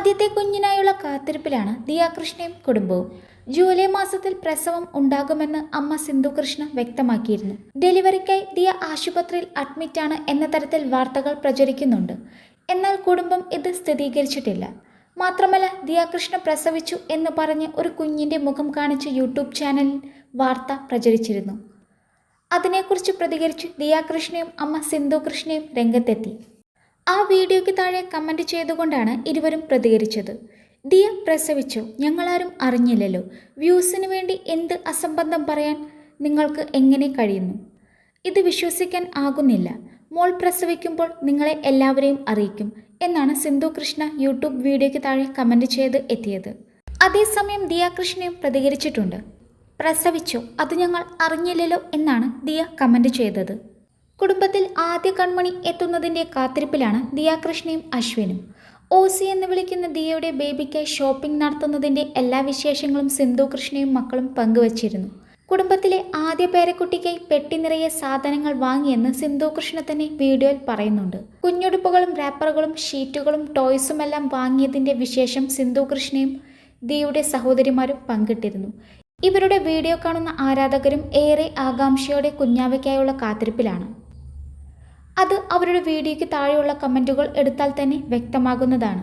ആദ്യത്തെ കുഞ്ഞിനായുള്ള കാത്തിരിപ്പിലാണ് ദിയാകൃഷ്ണയും കുടുംബവും. ജൂലൈ മാസത്തിൽ പ്രസവം ഉണ്ടാകുമെന്ന് അമ്മ സിന്ധു കൃഷ്ണ വ്യക്തമാക്കിയിരുന്നു. ഡെലിവറിക്കായി ദിയ ആശുപത്രിയിൽ അഡ്മിറ്റാണ് എന്ന തരത്തിൽ വാർത്തകൾ പ്രചരിക്കുന്നുണ്ട്. എന്നാൽ കുടുംബം ഇത് സ്ഥിരീകരിച്ചിട്ടില്ല. മാത്രമല്ല ദിയാകൃഷ്ണ പ്രസവിച്ചു എന്ന് പറഞ്ഞ് ഒരു കുഞ്ഞിന്റെ മുഖം കാണിച്ച് യൂട്യൂബ് ചാനലിൽ വാർത്ത പ്രചരിച്ചിരുന്നു. അതിനെക്കുറിച്ച് പ്രതികരിച്ച് ദിയാകൃഷ്ണയും അമ്മ സിന്ധു കൃഷ്ണയും രംഗത്തെത്തി. ആ വീഡിയോയ്ക്ക് താഴെ കമന്റ് ചെയ്തുകൊണ്ടാണ് ഇരുവരും പ്രതികരിച്ചത്. ദിയ പ്രസവിച്ചു. ഞങ്ങളാരും അറിഞ്ഞില്ലല്ലോ. വ്യൂസിന് വേണ്ടി എന്ത് അസംബന്ധം പറയാൻ നിങ്ങൾക്ക് എങ്ങനെ കഴിയുന്നു? ഇത് വിശ്വസിക്കാൻ ആകുന്നില്ല. മോൾ പ്രസവിക്കുമ്പോൾ നിങ്ങളെ എല്ലാവരെയും അറിയിക്കും എന്നാണ് സിന്ധു കൃഷ്ണ യൂട്യൂബ് വീഡിയോയ്ക്ക് താഴെ കമന്റ് ചെയ്ത് എത്തിയത്. അതേസമയം ദിയ കൃഷ്ണയും പ്രതികരിച്ചിട്ടുണ്ട്. പ്രസവിച്ചു. അത് ഞങ്ങൾ അറിഞ്ഞില്ലല്ലോ എന്നാണ് ദിയ കമന്റ് ചെയ്തത്. കുടുംബത്തിൽ ആദ്യ കൺമണി എത്തുന്നതിന്റെ കാത്തിരിപ്പിലാണ് ദിയാകൃഷ്ണയും അശ്വിനും. ഓസി എന്ന് വിളിക്കുന്ന ദിയയുടെ ബേബിക്കായി ഷോപ്പിംഗ് നടത്തുന്നതിന്റെ എല്ലാ വിശേഷങ്ങളും സിന്ധു കൃഷ്ണയും മക്കളും പങ്കുവച്ചിരുന്നു. കുടുംബത്തിലെ ആദ്യ പേരക്കുട്ടിക്കായി പെട്ടി നിറയെ സാധനങ്ങൾ വാങ്ങിയെന്ന് സിന്ധു കൃഷ്ണ തന്നെ വീഡിയോയിൽ പറയുന്നുണ്ട്. കുഞ്ഞുടുപ്പുകളും റാപ്പറുകളും ഷീറ്റുകളും ടോയ്സുമെല്ലാം വാങ്ങിയതിന്റെ വിശേഷം സിന്ധു കൃഷ്ണയും ദിയുടെ സഹോദരിമാരും പങ്കിട്ടിരുന്നു. ഇവരുടെ വീഡിയോ കാണുന്ന ആരാധകരും ഏറെ ആകാംക്ഷയോടെ കുഞ്ഞാവയ്ക്കായുള്ള കാത്തിരിപ്പിലാണ്. അത് അവരുടെ വീഡിയോയ്ക്ക് താഴെയുള്ള കമന്റുകൾ എടുത്താൽ തന്നെ വ്യക്തമാകുന്നതാണ്